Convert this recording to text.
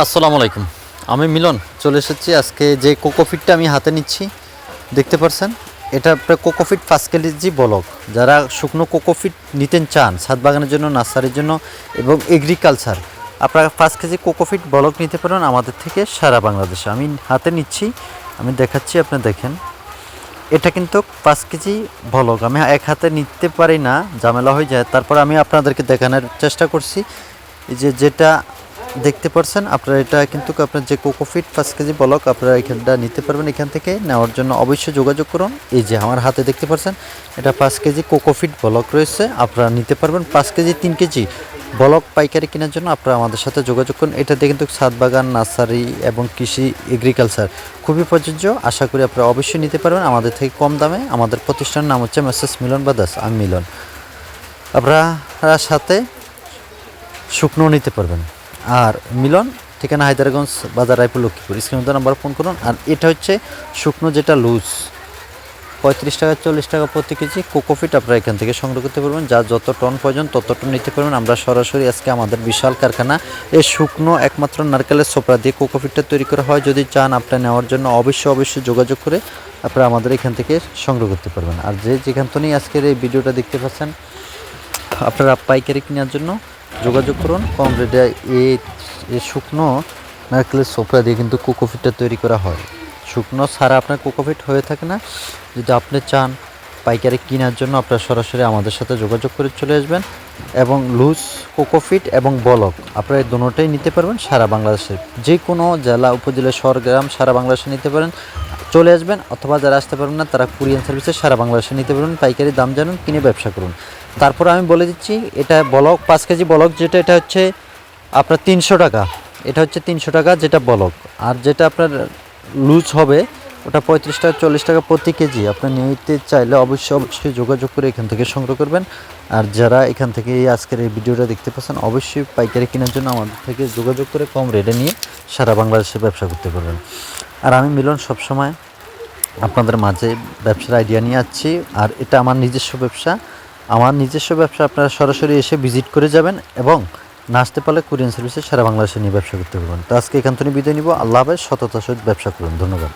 আসসালামু আলাইকুম। আমি মিলন, চলে এসেছি আজকে যে কোকোফিটটা আমি হাতে নিচ্ছি, দেখতে পারছেন? এটা আপনার কোকোফিট পাঁচ কেজি বলক। যারা শুকনো কোকোফিট নিতেন চান, ছাদ বাগানের জন্য, নার্সারির জন্য এবং এগ্রিকালচার আপনারা পাঁচ কেজি কোকোফিট বলক নিতে পারেন আমাদের থেকে সারা বাংলাদেশে। আমি হাতে নিচ্ছি, আমি দেখাচ্ছি, আপনি দেখেন। এটা কিন্তু পাঁচ কেজি বলক। আমি এক হাতে নিতে পারি না, ঝামেলা হয়ে যায়। তারপর আমি আপনাদেরকে দেখানোর চেষ্টা করছি। যে যেটা দেখতে পাচ্ছেন আপনারা এটা কিন্তু আপনার যে কোকোফিট পাঁচ কেজি বলক আপনারা এখানটা নিতে পারবেন এখান থেকে। নেওয়ার জন্য অবশ্যই যোগাযোগ করুন। এই যে আমার হাতে দেখতে পাচ্ছেন এটা পাঁচ কেজি কোকোফিট বলক রয়েছে, আপনারা নিতে পারবেন। পাঁচ কেজি, তিন কেজি বলক পাইকারি কেনার জন্য আপনারা আমাদের সাথে যোগাযোগ করুন। এটাতে কিন্তু বাগান, নার্সারি এবং কৃষি এগ্রিকালচার খুবই প্রযোজ্য। আশা করি আপনারা অবশ্যই নিতে পারবেন। আমাদের থেকে কম দামে আমাদের প্রতিষ্ঠানের নাম হচ্ছে মেসেস মিলন বাদাস আমি মিলন। আপনারা সাথে শুকনো নিতে পারবেন। আর মিলন, ঠিকানা হায়দারগঞ্জ, বাজার Raipur, Lakshmipur. Screen number phone করুন। আর এটা হচ্ছে শুকনো যেটা লুজ। পঁয়ত্রিশ টাকা, চল্লিশ টাকা প্রতি কেজি কোকোফিট আপনারা এখান থেকে সংগ্রহ করতে পারবেন। যা যত টন প্রয়োজন তত টন নিতে পারবেন। আমরা সরাসরি আজকে আমাদের বিশাল কারখানা এই শুকনো একমাত্র নারকেলের সোপড়া দিয়ে কোকোফিটটা তৈরি করা হয়। যদি চান আপনার নেওয়ার জন্য অবশ্যই অবশ্যই যোগাযোগ করে আপনারা আমাদের এখান থেকে সংগ্রহ করতে পারবেন। আর যে যেখান থেকেই আজকের এই ভিডিওটা দেখতে পাচ্ছেন, আপনারা পাইকারি কেনার জন্য যোগাযোগ করুন। কম রেটে এই শুকনো নারকেলের সোফা দিয়ে কিন্তু কোকোফিটটা তৈরি করা হয়। শুকনো ছাড়া আপনার কোকোফিট হয়ে থাকে না। যদি আপনি চান পাইকারি কেনার জন্য আপনারা সরাসরি আমাদের সাথে যোগাযোগ করে চলে আসবেন এবং লুজ কোকোফিট এবং বলক আপনারা এই দুটোটাই নিতে পারবেন সারা বাংলাদেশে। যে কোনো জেলা, উপজেলা, শহর, গ্রাম সারা বাংলাদেশে নিতে পারেন। চলে আসবেন অথবা যারা আসতে পারবেন না, তারা কুরিয়ান সার্ভিসে সারা বাংলাদেশে নিতে পারবেন, পাইকারি দাম জানুন, কিনে ব্যবসা করুন। তারপর আমি বলে দিচ্ছি, এটা বলক, পাঁচ কেজি বলক, যেটা, এটা হচ্ছে আপনার তিনশো টাকা। এটা হচ্ছে তিনশো টাকা, যেটা বলক। আর যেটা আপনার লুজ হবে, ওটা পঁয়ত্রিশ টাকা, চল্লিশ টাকা প্রতি কেজি। আপনি নিতে চাইলে অবশ্যই অবশ্যই যোগাযোগ করে এখান থেকে সংগ্রহ করবেন। আর যারা এখান থেকে আজকের এই ভিডিওটা দেখতে পাচ্ছেন, অবশ্যই পাইকারি কেনার জন্য আমাদের থেকে যোগাযোগ করে কম রেটে নিয়ে সারা বাংলাদেশে ব্যবসা করতে পারবেন। আর আমি মিলন সবসময় আপনাদের মাঝে ব্যবসার আইডিয়া নিয়ে আসছি। আর এটা আমার নিজস্ব ব্যবসা। আমার নিজস্ব ব্যবসা আপনারা সরাসরি এসে ভিজিট করে যাবেন এবং না আসতে পারলে কুরিয়ান সার্ভিসে সারা বাংলাদেশে নিয়ে ব্যবসা করতে পারবেন। তো আজকে এখান থেকে বিদায় নিব। আল্লাহ হাফেজ। সততার সহিত ব্যবসা করুন। ধন্যবাদ।